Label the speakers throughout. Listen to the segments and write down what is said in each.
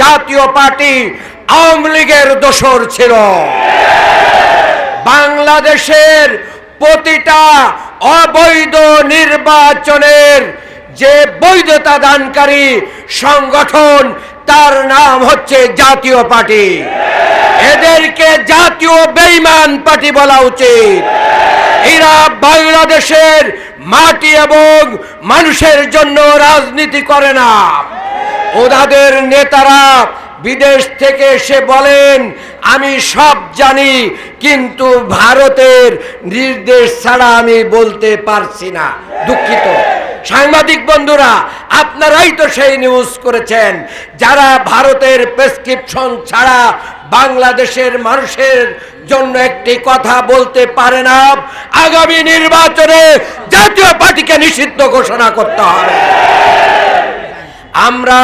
Speaker 1: জাতীয় পার্টি আওয়ামী লীগের দোসর ছিল। বাংলাদেশের প্রতিটা অবৈধ নির্বাচনের যে বৈধতা দানকারী সংগঠন, তার নাম হচ্ছে জাতীয় পার্টি। এদেরকে জাতীয় বেইমান পার্টি বলা উচিত। এরা বাংলাদেশের মাটি এবং মানুষের জন্য রাজনীতি করে না। ওনাদের নেতারা বিদেশ থেকে এসে বলেন, আমি সব জানি, কিন্তু ভারতের নির্দেশ ছাড়া আমি বলতে পারছি না। দুঃখিত। সাংবাদিক বন্ধুরা, আপনারাই তো সেই নিউজ করেছেন, যারা ভারতের প্রেসক্রিপশন ছাড়া বাংলাদেশের মানুষের জন্য একটি কথা বলতে পারে না, আগামী নির্বাচনে জাতীয় পার্টিকে নিষিদ্ধ ঘোষণা করতে হবে। আমরা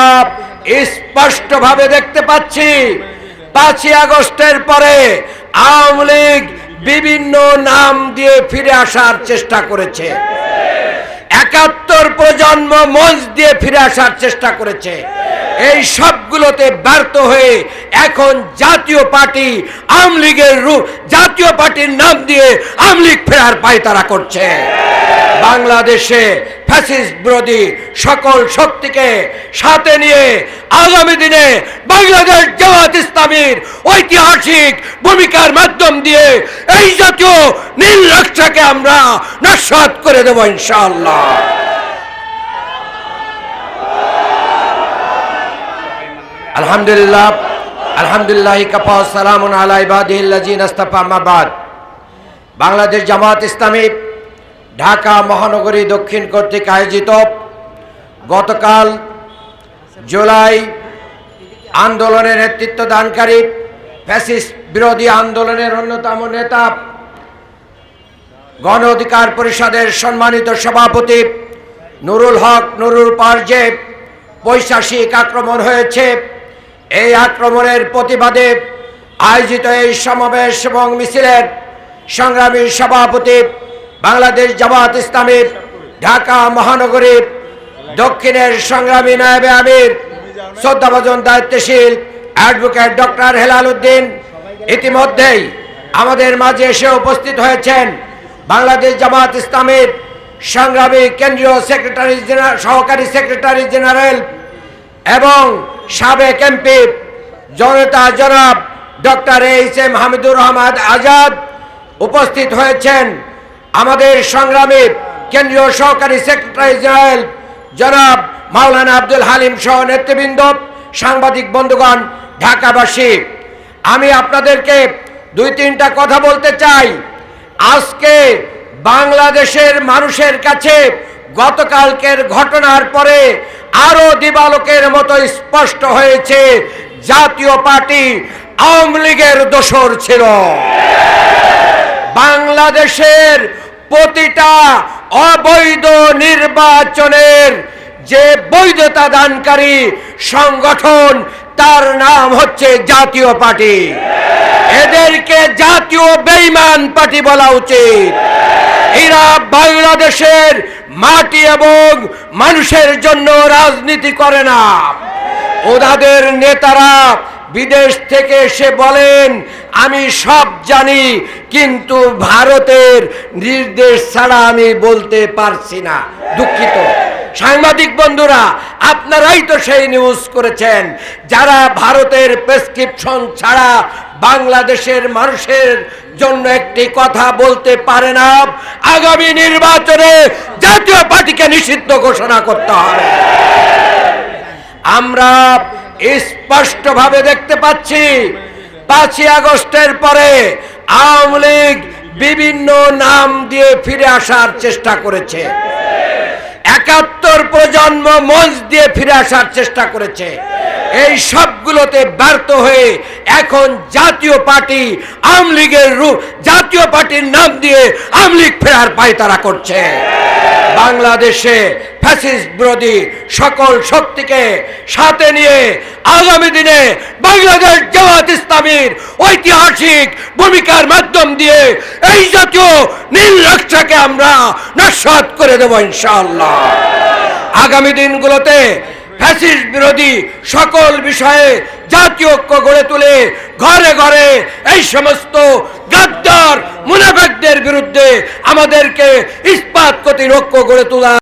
Speaker 1: স্পষ্টভাবে দেখতে পাচ্ছি, পাঁচই আগস্টের পরে আওয়ামী লীগ বিভিন্ন নাম দিয়ে ফিরে আসার চেষ্টা করেছে। একাত্তর প্রজন্ম মঞ্চ দিয়ে ফিরে আসার চেষ্টা করেছে। এই সবগুলোতে ব্যর্থ হয়ে এখন জাতীয় পার্টি আওয়ামী লীগের জাতীয় পার্টির নাম দিয়ে আওয়ামী লীগ ফেরার পায়তারা করছে। বাংলাদেশে ফ্যাসিস্ট বিরোধী সকল শক্তিকে সাথে নিয়ে আগামী দিনে বাংলাদেশ জামাত ইসলামীর ঐতিহাসিক ভূমিকার মাধ্যম দিয়ে এই জাতীয় নীল নকশাকে আমরা নস্বাত করে দেব ইনশাআল্লাহ। আলহামদুলিল্লাহ আলহামদুলিল্লাহ কাপা সালামুন আলা ইবাদিল্লাজিন আস্তাফা বাংলাদেশ জামাত ইসলামী ঢাকা মহানগরী দক্ষিণ কর্তৃক আয়োজিত গতকাল জুলাই আন্দোলনের নেতৃত্ব দানকারী ফ্যাসিস্ট বিরোধী আন্দোলনের অন্যতম নেতা, গণ অধিকার পরিষদের সম্মানিত সভাপতি নুরুল হক নুরুল পারজে পৈশাসিক আক্রমণ হয়েছে, এই আক্রমণের প্রতিবাদে আয়োজিত এই সমাবেশ এবং মিছিলের সংগ্রামী সভাপতি বাংলাদেশ জামাত ইসলামের ঢাকা মহানগরীর দক্ষিণের সংগ্রামী নায়েবে আমির, শ্রদ্ধাভাজন দায়িত্বশীল অ্যাডভোকেট ডক্টর হেলাল উদ্দিন। ইতিমধ্যেই আমাদের মাঝে এসে উপস্থিত হয়েছেন বাংলাদেশ জামাত ইসলামের সংগ্রামী কেন্দ্রীয় সেক্রেটারি সহকারী সেক্রেটারি জেনারেল এবং সাবেক এমপি জনতা জনাব doctor H M Hamidur Rahman Azad উপস্থিত হয়েছেন। আমাদের সংগ্রামে কেন্দ্রীয় সহকারী সেক্রেটারি জেনারেল জনাব মাওলানা আব্দুল হালিম সহ নেতৃবৃন্দ, সাংবাদিক বন্ধুগণ, ঢাকাবাসী, আমি আপনাদেরকে দুই তিনটা কথা বলতে চাই। আজকে বাংলাদেশের মানুষের কাছে গতকালকের ঘটনার পরে আরও দিবালোকের মতো স্পষ্ট হয়েছে, জাতীয় পার্টি আওয়ামী লীগের দোসর ছিল। বাংলাদেশের প্রতিটা অবৈধ নির্বাচনের যে বৈধতা দানকারী সংগঠন, তার নাম হচ্ছে জাতীয় পার্টি। এদেরকে জাতীয় বেইমান পার্টি বলা উচিত। এরা বাংলাদেশের মাটি এবং মানুষের জন্য রাজনীতি করে না। ওনাদের নেতারা বিদেশ থেকে এসে বলেন আমি সব জানি, কিন্তু ভারতের নির্দেশ ছাড়া আমি বলতে পারছি না। দুঃখিত। সাংবাদিক বন্ধুরা, আপনারাই তো সেই নিউজ করেছেন, যারা ভারতের প্রেসক্রিপশন ছাড়া বাংলাদেশের মানুষের জন্য একটি কথা বলতে পারে না, আগামী নির্বাচনে জাতীয় পার্টিকে নিষিদ্ধ ঘোষণা করতে হবে। আমরা স্পষ্টভাবে দেখতে পাচ্ছি পাঁচই আগস্টের পরে আওয়ামী লীগ বিভিন্ন নাম দিয়ে ফিরে আসার চেষ্টা করেছে। একাত্তর প্রজন্ম মঞ্চ দিয়ে ফিরে আসার চেষ্টা করেছে। এই সবগুলোতে ব্যর্থ হয়ে এখন জাতীয় পার্টি আওয়ামী লীগের রূপ জাতীয় পার্টির নাম দিয়ে আওয়ামী লীগ ফেরার পায়তারা করছে। বাংলাদেশে ফ্যাসিস্ট বিরোধী সকল শক্তিকে সাথে নিয়ে আগামী দিনে বাংলাদেশ জামাত ইসলামীর ঐতিহাসিক ভূমিকার মাধ্যম দিয়ে এই জাতীয় নীল নকশাকে আমরা নস্বাত করে দেব ইনশাআল্লাহ। আগামী দিনগুলোতে ফ্যাসিস্ট বিরোধী সকল বিষয়ে জাতীয় ঐক্য গড়ে তুলে ঘরে ঘরে এই সমস্ত গাদ্দার মুনাফেকদের বিরুদ্ধে আমাদেরকে ইস্পাত কতির ঐক্য গড়ে তোলা